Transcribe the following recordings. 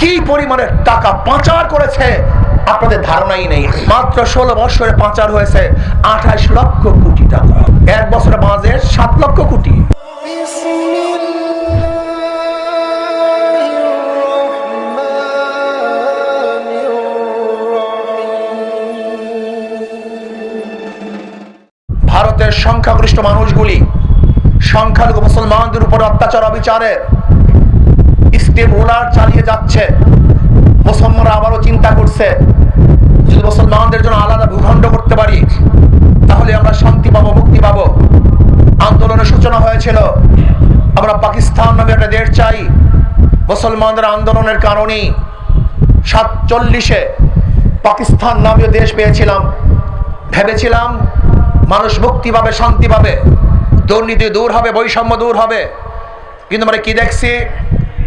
কি পরিমাণে টাকা পাচার করেছে? আপনাদের ধারণাই নেই। মাত্র ষোলো বছরে পাচার হয়েছে আঠাশ লক্ষ কোটি টাকা। এক বছরে বাঁধে সাত লক্ষ কোটি। ভারতের সংখ্যাগরিষ্ঠ মানুষগুলি, সংখ্যালঘু মুসলমানদের উপর অত্যাচার, অবিচারের স্টেপ রোলার চালিয়ে যাচ্ছে। মুসলমানরা আবারও চিন্তা করছে, যদি মুসলমানদের জন্য আলাদা ভূখণ্ড করতে পারি, তাহলে আমরা শান্তি পাবো, মুক্তি পাবো। আন্দোলনের সূচনা হয়েছিল। আমরা পাকিস্তান নামে একটা দেশ চাই। মুসলমানদের আন্দোলনের কারণেই সাতচল্লিশে পাকিস্তান নামীয় দেশ পেয়েছিলাম। ভেবেছিলাম মানুষ মুক্তি পাবে, শান্তি পাবে। দুর্নীতি দূর হবে, বৈষম্য দূর হবে। কিন্তু মানে কি দেখছি?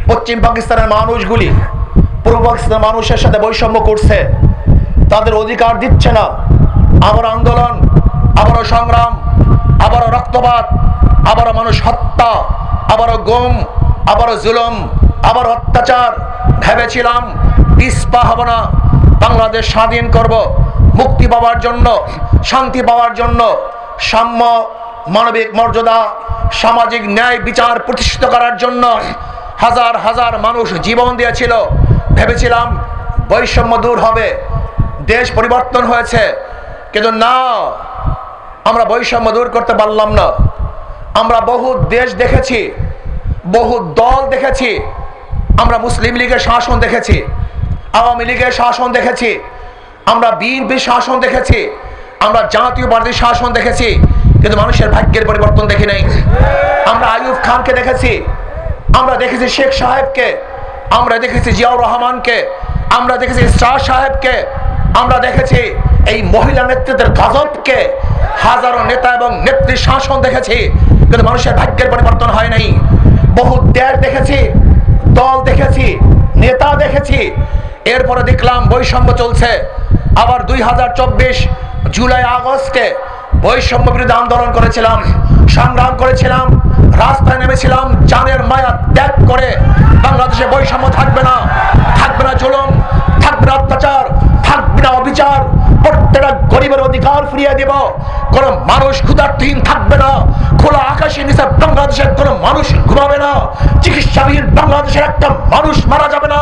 পশ্চিম পাকিস্তানের মানুষগুলি, পূর্ব পাকিস্তানের মানুষের সাথে বৈষম্য করছে। তাদের অধিকার দিচ্ছে না। আবার আন্দোলন, আবারও সংগ্রাম, আবারও রক্তপাত, আবারও মানুষ হত্যা, আবারও গম, আবারও জুলম আবার অত্যাচার। ভেবেছিলাম পিসপা হব না। বাংলাদেশ স্বাধীন করব, মুক্তি পাওয়ার জন্য, শান্তি পাওয়ার জন্য। সাম্য, মানবিক মর্যাদা, সামাজিক ন্যায় বিচার প্রতিষ্ঠিত করার জন্য হাজার হাজার মানুষ জীবন দিয়েছিল। ভেবেছিলাম বৈষম্য দূর হবে, দেশ পরিবর্তন হয়েছে। কিন্তু না, আমরা বৈষম্য দূর করতে পারলাম না। আমরা বহু দেশ দেখেছি, বহু দল দেখেছি। আমরা মুসলিম লীগের শাসন দেখেছি, আওয়ামী লীগের শাসন দেখেছি, আমরা বিএনপির শাসন দেখেছি, আমরা জাতীয় পার্টির শাসন দেখেছি, কিন্তু মানুষের ভাগ্যের পরিবর্তন দেখি নাই। আমরা আইয়ুব খানকে দেখেছি আমরা দেখেছি শেখ সাহেবকে, আমরা দেখেছি জিয়াউর রহমানকে, আমরা দেখেছি শাহ সাহেবকে, আমরা দেখেছি এই মহিলা নেতৃত্বের গজবকে হাজারো নেতা এবং নেত্রী শাসন দেখেছি, কিন্তু মানুষের ভাগ্যের পরিবর্তন হয় নাই। বহু দেশ দেখেছি, দল দেখেছি, নেতা দেখেছি। এরপরে দেখলাম বৈষম্য চলছে। আবার দুই হাজার চব্বিশ জুলাই আগস্টে বৈষম্য বিরুদ্ধে আন্দোলন করেছিলাম, সংগ্রাম করেছিলাম। রাস্তায় নেমেছিলাম, জানের মায়া ত্যাগ করে। বাংলাদেশে বৈষম্য থাকবে না থাকবে না জুলুম, থাকবে না অত্যাচার, থাকবে না অবিচার। প্রত্যেকটা গরিবের অধিকার ফিরিয়ে দেব। কোন মানুষ ক্ষুধার্থহীন থাকবে না, খোলা আকাশের নিচে বাংলাদেশের কোন মানুষ ঘুমাবে না, চিকিৎসাবিহীন বাংলাদেশের একটা মানুষ মারা যাবে না।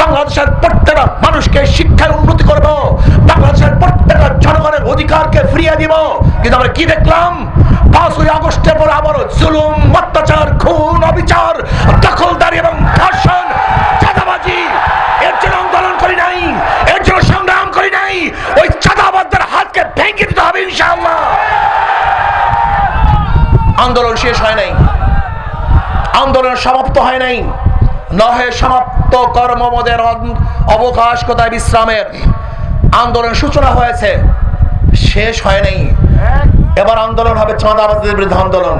বাংলাদেশের প্রত্যেকটা মানুষকে শিক্ষায় উন্নতি করব। বাংলাদেশের প্রত্যেকটা জনগণের অধিকারকে ফিরিয়ে দিব। কিন্তু আমরা কি দেখলাম? পাঁচই আগস্টের নাই। আন্দোলন সমাপ্ত হয় নাই। নহে সমাপ্ত কর্মমদের অবকাশ কোথায় বিশ্রামের? আন্দোলন সূচনা হয়েছে, শেষ হয় নাই। এবার আন্দোলন হবে চাঁদাবাজদের বিরুদ্ধে আন্দোলন।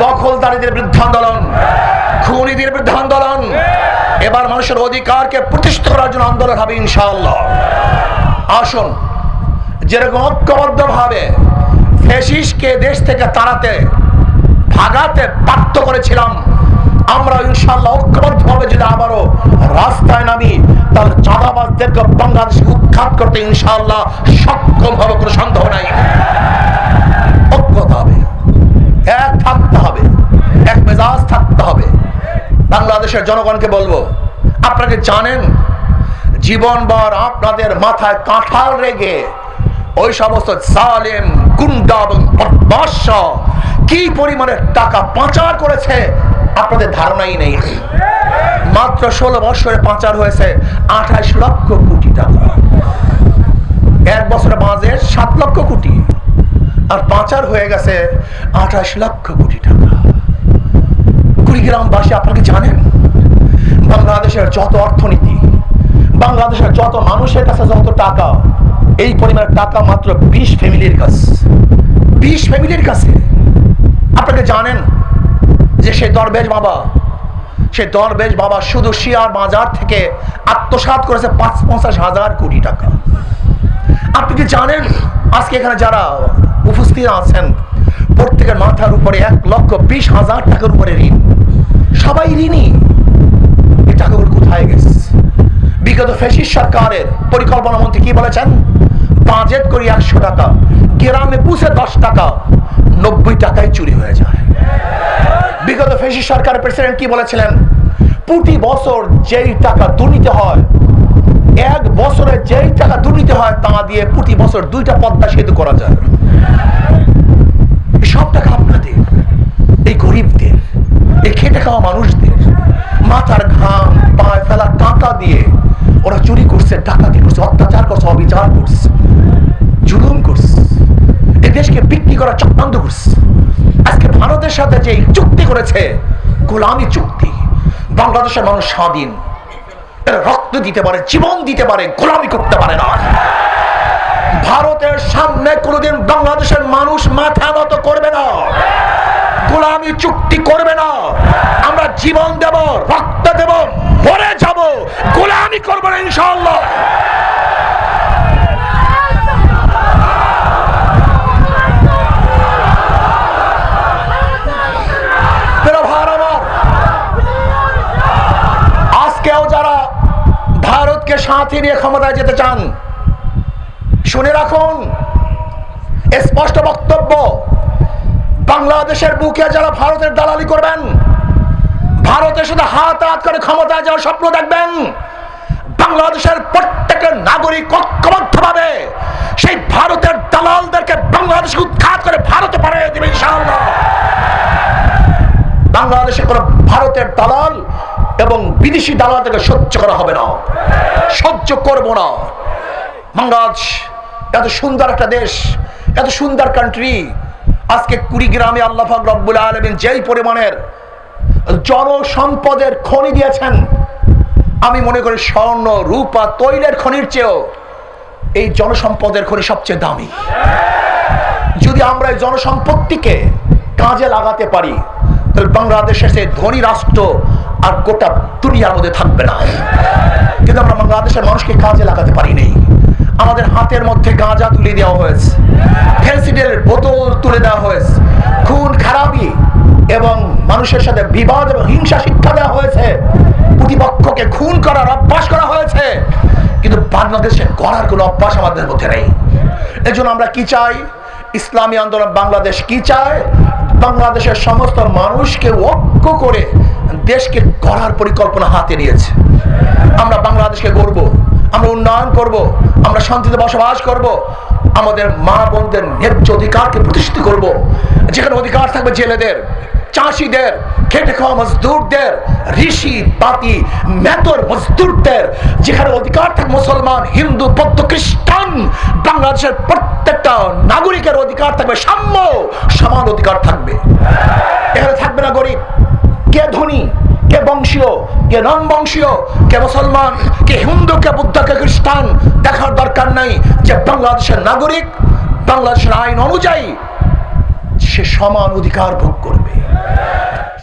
দখলদারিদের বিরুদ্ধে আন্দোলন। খুনিদের বিরুদ্ধে আন্দোলন। এবার মানুষের অধিকারকে প্রতিষ্ঠিত করার জন্য আন্দোলন হবে ইনশাআল্লাহ। আসুন, যেরকম ঐক্যবদ্ধ ভাবে ফেসিসকে দেশ থেকে তাড়াতে ভাগাতে বাধ্য করেছিলাম। আমরা ইনশাল্লাহ ঐক্যবদ্ধভাবে যদি আবারও রাস্তায় নামি, তাহলে চাঁদাবাজদেরকে বাংলাদেশ উৎখাত করতে ইনশাল্লাহ সক্ষম হবে কোনো সন্দেহ নাই। ঐক্যতা হবে। এক থাকতে হবে। এক মেজাজ থাকতে হবে। বাংলাদেশের জনগণকে বলব আপনাকে জানেন জীবনভর আপনাদের মাথায় কাঁঠাল রেগে ওই সমস্ত জালেম, গুন্ডা এবং কি পরিমাণে টাকা পাচার করেছে, আপনাদের ধারণাই নেই। মাত্র ষোলো বছরে পাচার হয়েছে আঠাশ লক্ষ কোটি টাকা। এক বছরে বাজে সাত লক্ষ কোটি। আর পাচার হয়ে গেছে আঠাশ লক্ষ কোটি টাকা। কুড়িগ্রামবাসী আপনাকে জানেন? বাংলাদেশের যত অর্থনীতি, বাংলাদেশের যত মানুষের কাছে যত টাকা, এই পরিমাণের টাকা মাত্র বিশ ফ্যামিলির কাছে। বিশ ফ্যামিলির কাছে। আপনাকে জানেন যে সেই দরবেশ বাবা, সে দরবেশ বাবা শুধু শিয়ার বাজার থেকে আত্মসাৎ করেছে পাঁচ পঞ্চাশ হাজার কোটি টাকা। আপনি কি জানেন আজকে এখানে যারা উপস্থিত আছেন, প্রত্যেকের মাথার উপরে এক লক্ষ বিশ হাজার টাকার উপরে ঋণ। সবাই ঋণী। এই টাকাগুলো কোথায় গেছে? বিগত ফেসিস সরকারের পরিকল্পনা মন্ত্রী কি বলেছেন? বাজেট করি একশো টাকা, গ্রামে পুষে দশ টাকা নব্বই টাকায় চুরি হয়ে যায়। বিগত ফেসি সরকার প্রেসিডেন্ট কি বলেছিলেন? প্রতি বছর যেই টাকা দুর্নীতি হয়, এক বছরে যেই টাকা দুর্নীতি হয়, তা দিয়ে প্রতি বছর দুইটা পদ্মা সেতু করা যায়। সব টাকা আপনাদের, এই গরিবদের, এই খেটে খাওয়া মানুষদের, মাথার ঘাম, পায়ে ফেলা টাকা দিয়ে ওরা চুরি করছে ডাকাতি করছে অত্যাচার করছে অবিচার করছে জুলুম করছে এ দেশকে বিক্রি করা চক্রান্ত করছে আজকে ভারতের সাথে যে চুক্তি করেছে গোলামি চুক্তি। বাংলাদেশের মানুষ স্বাধীন। রক্ত দিতে পারে, জীবন দিতে পারে, গোলামি করতে পারে না। ভারতের সামনে কোনোদিন বাংলাদেশের মানুষ মাথা নত করবে না। গোলামি চুক্তি করবে না। আমরা জীবন দেব, রক্ত দেব, মরে যাব, গোলামি করব না ইনশাল্লাহ প্রিয় ভাইয়ের আমার, আজকেও যারা সাথে নিয়ে ক্ষমতায় যেতে চান, শুনে রাখুন স্পষ্ট বক্তব্য, বাংলাদেশের বুকে যারা ভারতের দালালি করবেন ভারতের সাথে হাত হাত করে ক্ষমতায় যাওয়ার স্বপ্ন দেখবেন, বাংলাদেশের প্রত্যেকের নাগরিক ঐক্যবদ্ধ ভাবে সেই ভারতের দালালদেরকে বাংলাদেশকে উৎখাত করে ভারতে পাঠিয়ে দেবে ইনশাআল্লাহ। বাংলাদেশে ভারতের দালাল এবং বিদেশি দালালদেরকে সহ্য করা হবে না। সহ্য করব না। বাংলাদেশ, এত সুন্দর একটা দেশ, এত সুন্দর কান্ট্রি আজকে কুড়িগ্রামে আল্লাহ পাক রব্বুল আলমিন যেই পরিমাণের জনসম্পদের খনি দিয়েছেন, আমি মনে করি স্বর্ণ, রূপা, তৈলের খনির চেয়েও এই জনসম্পদের খনি সবচেয়ে দামি। যদি আমরা এই জনসম্পত্তিকে কাজে লাগাতে পারি, তাহলে বাংলাদেশের সেই ধনী রাষ্ট্র আর গোটা দুনিয়ার মধ্যে থাকবে না। কিন্তু আমরা বাংলাদেশের মানুষকে কাজে লাগাতে পারিনি আমাদের হাতের মধ্যে গাঁজা তুলে দেওয়া হয়েছে। ফেন্সিডের বোতল তুলে দেওয়া হয়েছে। খুন, খারাপি এবং মানুষের সাথে বিবাদ এবং হিংসা শিক্ষা দেওয়া হয়েছে। প্রতিপক্ষকে খুন করার অভ্যাস করা হয়েছে। কিন্তু বাংলাদেশে করার কোনো অভ্যাস আমাদের মধ্যে নেই। এজন্য আমরা কি চাই? ইসলামী আন্দোলন বাংলাদেশ কি চায়? বাংলাদেশের সমস্ত মানুষকে ঐক্য করে দেশকে গড়ার পরিকল্পনা হাতে নিয়েছে। আমরা বাংলাদেশকে গড়ব, আমরা উন্নয়ন করব, আমরা শান্তিতে বসবাস করব, আমাদের মা বোনদের ন্যায্য অধিকারকে প্রতিষ্ঠিত করব। যেখানে অধিকার থাকবে জেলেদের, চাষিদের, খেটে খাওয়া মজদুরদের, ঋষি, পাতি মেতর মজদুরদের, যেখানে অধিকার থাকবে মুসলমান, হিন্দু, বৌদ্ধ, খ্রিস্টান, বাংলাদেশের প্রত্যেকটা নাগরিকের অধিকার থাকবে সাম্য, সমান অধিকার থাকবে। এখানে থাকবে না গরিব। বংশীয়, কে নন বংশীয়, কে মুসলমান, কে হিন্দু, কে বুদ্ধ, কে খ্রিস্টান, দেখার দরকার নাই যে বাংলাদেশের নাগরিক, বাংলাদেশের আইন অনুযায়ী সে সমান অধিকার ভোগ করবে।